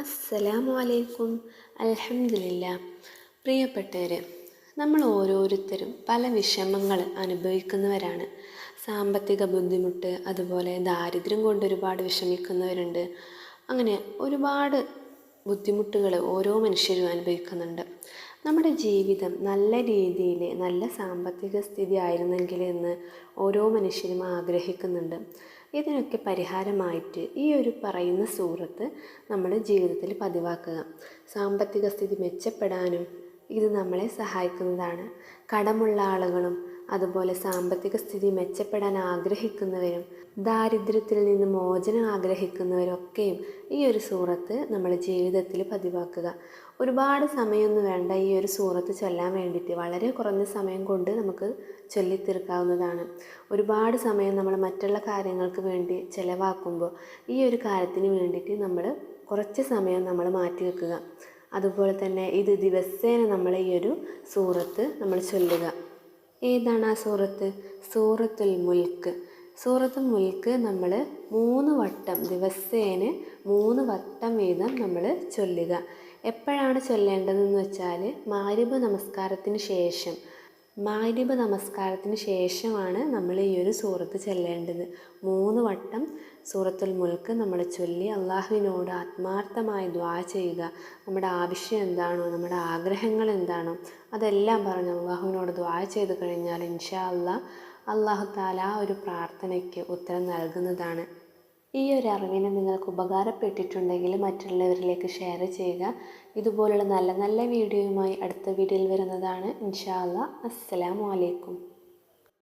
അസ്സലാമു അലൈക്കും അലഹമില്ല പ്രിയപ്പെട്ടവർ നമ്മൾ ഓരോരുത്തരും പല വിഷമങ്ങൾ അനുഭവിക്കുന്നവരാണ്. സാമ്പത്തിക ബുദ്ധിമുട്ട് അതുപോലെ ദാരിദ്ര്യം കൊണ്ട് ഒരുപാട് വിഷമിക്കുന്നവരുണ്ട്. അങ്ങനെ ഒരുപാട് ബുദ്ധിമുട്ടുകൾ ഓരോ മനുഷ്യരും അനുഭവിക്കുന്നുണ്ട്. നമ്മുടെ ജീവിതം നല്ല രീതിയിൽ നല്ല സാമ്പത്തിക സ്ഥിതി ആയിരുന്നെങ്കിൽ എന്ന് ഓരോ മനുഷ്യരും ആഗ്രഹിക്കുന്നുണ്ട്. ഇതിനൊക്കെ പരിഹാരമായിട്ട് ഈ ഒരു പറയുന്ന സൂറത്ത് നമ്മുടെ ജീവിതത്തിൽ പതിവാക്കുക. സാമ്പത്തിക സ്ഥിതി മെച്ചപ്പെടാനും ഇത് നമ്മളെ സഹായിക്കുന്നതാണ്. കടമുള്ള ആളുകളും അതുപോലെ സാമ്പത്തിക സ്ഥിതി മെച്ചപ്പെടാൻ ആഗ്രഹിക്കുന്നവരും ദാരിദ്ര്യത്തിൽ നിന്ന് മോചനം ആഗ്രഹിക്കുന്നവരൊക്കെയും ഈ ഒരു സൂറത്ത് നമ്മുടെ ജീവിതത്തിൽ പതിവാക്കുക. ഒരുപാട് സമയമൊന്നും വേണ്ട ഈ ഒരു സൂറത്ത് ചൊല്ലാൻ വേണ്ടിയിട്ട് വളരെ കുറഞ്ഞ സമയം കൊണ്ട് നമുക്ക് ചൊല്ലിത്തീർക്കാവുന്നതാണ്. ഒരുപാട് സമയം നമ്മൾ മറ്റുള്ള കാര്യങ്ങൾക്ക് വേണ്ടി ചിലവാക്കുമ്പോൾ ഈ ഒരു കാര്യത്തിന് വേണ്ടിയിട്ട് നമ്മൾ കുറച്ച് സമയം നമ്മൾ മാറ്റി വെക്കുക അതുപോലെ തന്നെ ഇത് ദിവസേന നമ്മൾ ഈ ഒരു സൂറത്ത് നമ്മൾ ചൊല്ലുക. ഏതാണ് ആ സൂറത്ത്? സൂറത്തുൽ മുൽക്ക്. സൂറത്തുൽ മുൽക്ക് നമ്മൾ മൂന്ന് വട്ടം ദിവസേന മൂന്ന് വട്ടം വീതം നമ്മൾ ചൊല്ലുക. എപ്പോഴാണ് ചൊല്ലേണ്ടതെന്ന് വെച്ചാൽ മാരിബ് നമസ്കാരത്തിന് ശേഷം. മാരിബ നമസ്കാരത്തിന് ശേഷമാണ് നമ്മൾ ഈ ഒരു സൂറത്ത് ചെല്ലേണ്ടത്. മൂന്ന് വട്ടം സൂറത്തുൽ മുൽക്ക് നമ്മൾ ചൊല്ലി അള്ളാഹുവിനോട് ആത്മാർത്ഥമായി ദ്വാ ചെയ്യുക. നമ്മുടെ ആവശ്യം എന്താണോ നമ്മുടെ ആഗ്രഹങ്ങൾ എന്താണോ അതെല്ലാം പറഞ്ഞ് അള്ളാഹുവിനോട് ദ്വാ ചെയ്ത് കഴിഞ്ഞാൽ ഇൻഷാ അള്ളാഹ് അള്ളാഹു താല ആ ഒരു പ്രാർത്ഥനയ്ക്ക് ഉത്തരം നൽകുന്നതാണ്. ഈ ഒരു അറിവിന് നിങ്ങൾക്ക് ഉപകാരപ്പെട്ടിട്ടുണ്ടെങ്കിൽ മറ്റുള്ളവരിലേക്ക് ഷെയർ ചെയ്യുക. ഇതുപോലുള്ള നല്ല നല്ല വീഡിയോയുമായി അടുത്ത വീഡിയോയിൽ വരുന്നതാണ്. ഇൻഷാ അല്ലാ അസ്സലാമു അലൈക്കും.